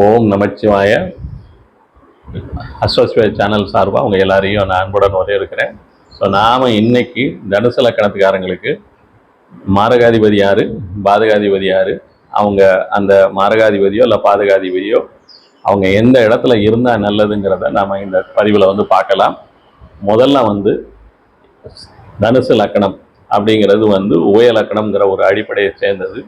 ஓம் நமச்சிவாய. அஸ்வஸ்வே channel சார்பாக உங்கள் எல்லாரையும் நான் அன்புடன் இருக்கிறேன் ஸோ நாம் இன்னைக்கு தனுசு லக்கணத்துக்காரங்களுக்கு மாரகாதிபதி யார்? பாதகாதிபதி யார்? அவங்க அந்த மாரகாதிபதியோ இல்லை பாதகாதிபதியோ அவங்க எந்த இடத்துல இருந்தால் நல்லதுங்கிறத நாம் இந்த பதிவில் வந்து பார்க்கலாம். முதல்ல வந்து தனுசு லக்கணம் அப்படிங்கிறது வந்து உபய லக்கணம்ங்கிற ஒரு அடிப்படையை சேர்ந்தது.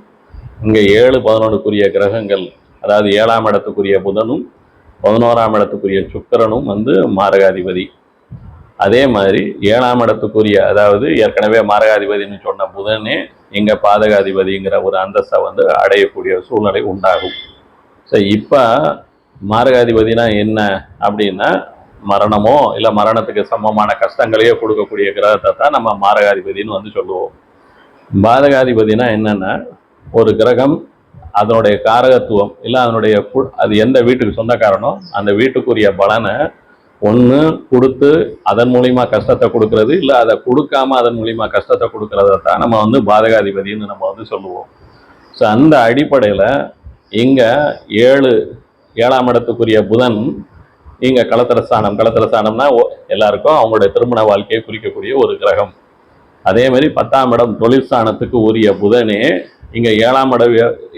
இங்கே ஏழு பதினொன்றுக்குரிய கிரகங்கள் அதாவது ஏழாம் இடத்துக்குரிய புதனும் பதினோராம் இடத்துக்குரிய சுக்கரனும் வந்து மாரகாதிபதி. அதே மாதிரி ஏழாம் இடத்துக்குரிய அதாவது ஏற்கனவே மாரகாதிபதினு சொன்ன புதனே இங்கே பாதகாதிபதிங்கிற ஒரு அந்தஸ்தை வந்து அடையக்கூடிய சூழ்நிலை உண்டாகும். ஸோ இப்போ மாரகாதிபதினா என்ன அப்படின்னா மரணமோ இல்லை மரணத்துக்கு சமமான கஷ்டங்களையோ கொடுக்கக்கூடிய கிரகத்தை தான் நம்ம மாரகாதிபதின்னு வந்து சொல்லுவோம். பாதகாதிபதினா என்னென்னா ஒரு கிரகம் அதனுடைய காரகத்துவம் இல்லை அதனுடைய கு- அது எந்த வீட்டுக்கு சொந்தக்காரனோ அந்த வீட்டுக்குரிய பலனை ஒன்று கொடுத்து அதன் மூலிமா கஷ்டத்தை கொடுக்கறது இல்லை அதை கொடுக்காம அதன் மூலிமா கஷ்டத்தை கொடுக்கறத தான் நம்ம வந்து பாதகாதிபதின்னு நம்ம வந்து சொல்லுவோம். ஸோ அந்த அடிப்படையில் இங்கே ஏழு ஏழாம் இடத்துக்குரிய புதன் இங்கே களத்திரஸ்தானம் களத்திரஸ்தானம்னா ஒ- எல்லாருக்கும் அவங்களுடைய திருமண வாழ்க்கையை குறிக்கக்கூடிய ஒரு கிரகம். அதே மாதிரி பத்தாம் இடம் தொழிற்சானத்துக்கு உரிய புதனே இங்கே ஏழாம் இட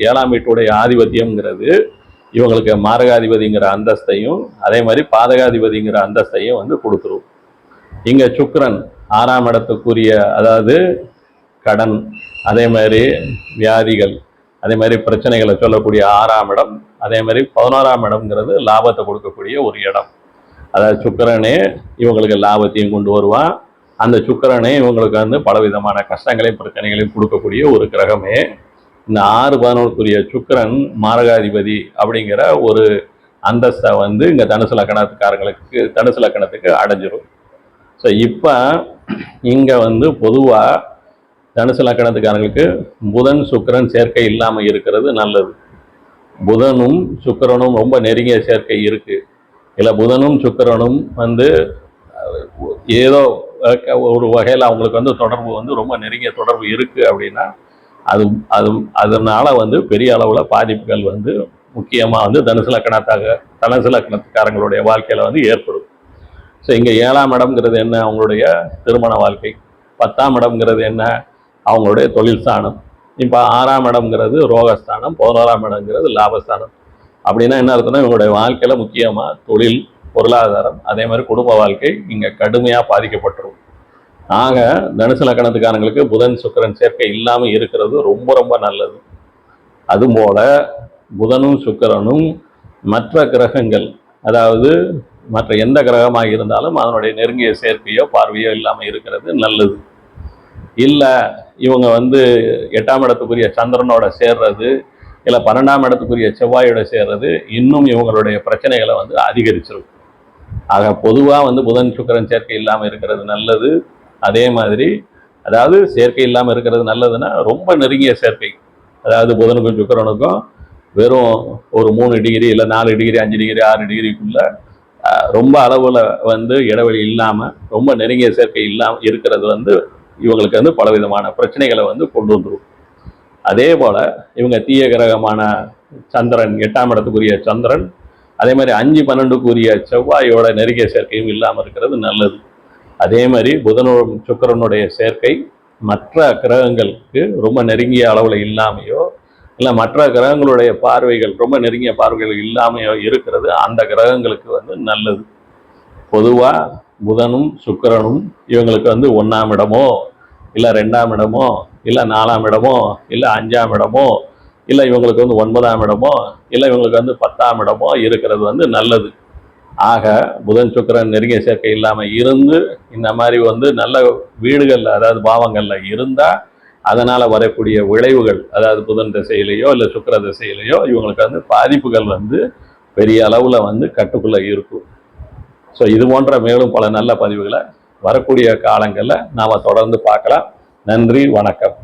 ஏழாம் வீட்டுடைய ஆதிபத்தியம்ங்கிறது இவங்களுக்கு மாரகாதிபதிங்கிற அந்தஸ்தையும் அதே மாதிரி பாதகாதிபதிங்கிற அந்தஸ்தையும் வந்து கொடுத்துரும். இங்கே சுக்கிரன் ஆறாம் இடத்துக்குரிய அதாவது கடன் அதே மாதிரி வியாதிகள் அதே மாதிரி பிரச்சனைகளை சொல்லக்கூடிய ஆறாம் இடம் அதே மாதிரி பதினோராம் இடம்ங்கிறது லாபத்தை கொடுக்கக்கூடிய ஒரு இடம். அதாவது சுக்கிரனே இவங்களுக்கு லாபத்தையும் கொண்டு வருவான். அந்த சுக்கிரனே இவங்களுக்கு வந்து பலவிதமான கஷ்டங்களையும் பிரச்சனைகளையும் கொடுக்கக்கூடிய ஒரு கிரகமே இந்த ஆறு பதினோருக்குரிய சுக்கரன் மாரகாதிபதி அப்படிங்கிற ஒரு அந்தஸ்தை வந்து இங்கே தனுசு லக்கணத்துக்காரங்களுக்கு தனுசு லக்கணத்துக்கு அடைஞ்சிரும். ஸோ இப்போ இங்கே வந்து பொதுவாக தனுசு லக்கணத்துக்காரங்களுக்கு புதன் சுக்கிரன் சேர்க்கை இல்லாமல் இருக்கிறது நல்லது. புதனும் சுக்கிரனும் ரொம்ப நெருங்கிய சேர்க்கை இருக்குது இல்லை புதனும் சுக்கிரனும் வந்து ஏதோ ஒரு வகையில் அவங்களுக்கு வந்து தொடர்பு வந்து ரொம்ப நெருங்கிய தொடர்பு இருக்குது அப்படின்னா அது அது அதனால வந்து பெரிய அளவில் பாதிப்புகள் வந்து முக்கியமாக வந்து தனுசு லக்கணத்தாக தனுசு லக்கணத்துக்காரங்களுடைய வாழ்க்கையில் வந்து ஏற்படும். ஸோ இங்கே ஏழாம் இடம்ங்கிறது என்ன? அவங்களுடைய திருமண வாழ்க்கை. பத்தாம் இடம்ங்கிறது என்ன? அவங்களுடைய தொழில் ஸ்தானம். இப்போ ஆறாம் இடம்ங்கிறது ரோகஸ்தானம் பதினோராம் இடம்ங்கிறது லாபஸ்தானம். அப்படின்னா என்ன அர்த்தம்னா இவங்களுடைய வாழ்க்கையில் முக்கியமாக தொழில் பொருளாதாரம் அதே மாதிரி குடும்ப வாழ்க்கை இங்கே கடுமையாக பாதிக்கப்பட்டுரும். ஆக தனுசு லக்கணத்துக்காரங்களுக்கு புதன் சுக்கிரன் சேர்க்கை இல்லாமல் இருக்கிறது ரொம்ப ரொம்ப நல்லது. அதுபோல் புதனும் சுக்கிரனும் மற்ற கிரகங்கள் அதாவது மற்ற எந்த கிரகமாக இருந்தாலும் அதனுடைய நெருங்கிய சேர்க்கையோ பார்வையோ இல்லாமல் இருக்கிறது நல்லது. இல்லை இவங்க வந்து எட்டாம் இடத்துக்குரிய சந்திரனோட சேர்றது இல்லை பன்னெண்டாம் இடத்துக்குரிய செவ்வாயோட சேர்றது இன்னும் இவங்களுடைய பிரச்சனைகளை வந்து அதிகரிச்சிருக்கும் ஆக பொதுவாக வந்து புதன் சுக்கிரன் சேர்க்கை இல்லாமல் இருக்கிறது நல்லது. அதே மாதிரி அதாவது சேர்க்கை இல்லாமல் இருக்கிறது நல்லதுன்னா ரொம்ப நெருங்கிய சேர்க்கை. அதாவது புதனுக்கும் சுக்கரனுக்கும் வெறும் ஒரு மூணு டிகிரி இல்லை நாலு டிகிரி அஞ்சு டிகிரி ஆறு டிகிரிக்குள்ள ரொம்ப அளவில் வந்து இடைவெளி இல்லாமல் ரொம்ப நெருங்கிய சேர்க்கை இல்லாமல் இருக்கிறது வந்து இவங்களுக்கு வந்து பலவிதமான பிரச்சனைகளை வந்து கொண்டு வந்துடும் அதே போல் இவங்க தீய கிரகமான சந்திரன் எட்டாம் இடத்துக்குரிய சந்திரன் அதே மாதிரி அஞ்சு பன்னெண்டுக்குரிய செவ்வாயோட நெருங்கிய சேர்க்கையும் இல்லாமல் இருக்கிறது நல்லது. அதே மாதிரி புதனோட சுக்கிரனுடைய சேர்க்கை மற்ற கிரகங்களுக்கு ரொம்ப நெருங்கிய அளவில் இல்லாமையோ இல்லை மற்ற கிரகங்களுடைய பார்வைகள் ரொம்ப நெருங்கிய பார்வைகள் இல்லாமையோ இருக்கிறது அந்த கிரகங்களுக்கு வந்து நல்லது. பொதுவாக புதனும் சுக்கிரனும் இவங்களுக்கு வந்து ஒன்றாம் இடமோ இல்லை ரெண்டாம் இடமோ இல்லை நாலாம் இடமோ இல்லை அஞ்சாம் இடமோ இல்லை இவங்களுக்கு வந்து ஒன்பதாம் இடமோ இல்லை இவங்களுக்கு வந்து பத்தாம் இடமோ இருக்கிறது வந்து நல்லது. ஆக புதன் சுக்கரன் நெருங்கிய சேர்க்கை இல்லாமல் இருந்து இந்த மாதிரி வந்து நல்ல வீடுகளில் அதாவது பாவங்களில் இருந்தால் அதனால் வரக்கூடிய விளைவுகள் அதாவது புதன் திசையிலையோ இல்லை சுக்கிர திசையிலேயோ இவங்களுக்கு வந்து பாதிப்புகள் வந்து பெரிய அளவில் வந்து கட்டுக்குள்ளே இருக்கும். ஸோ இது போன்ற மேலும் பல நல்ல பதிவுகளை வரக்கூடிய காலங்களில் நாம் தொடர்ந்து பார்க்கலாம். நன்றி வணக்கம்.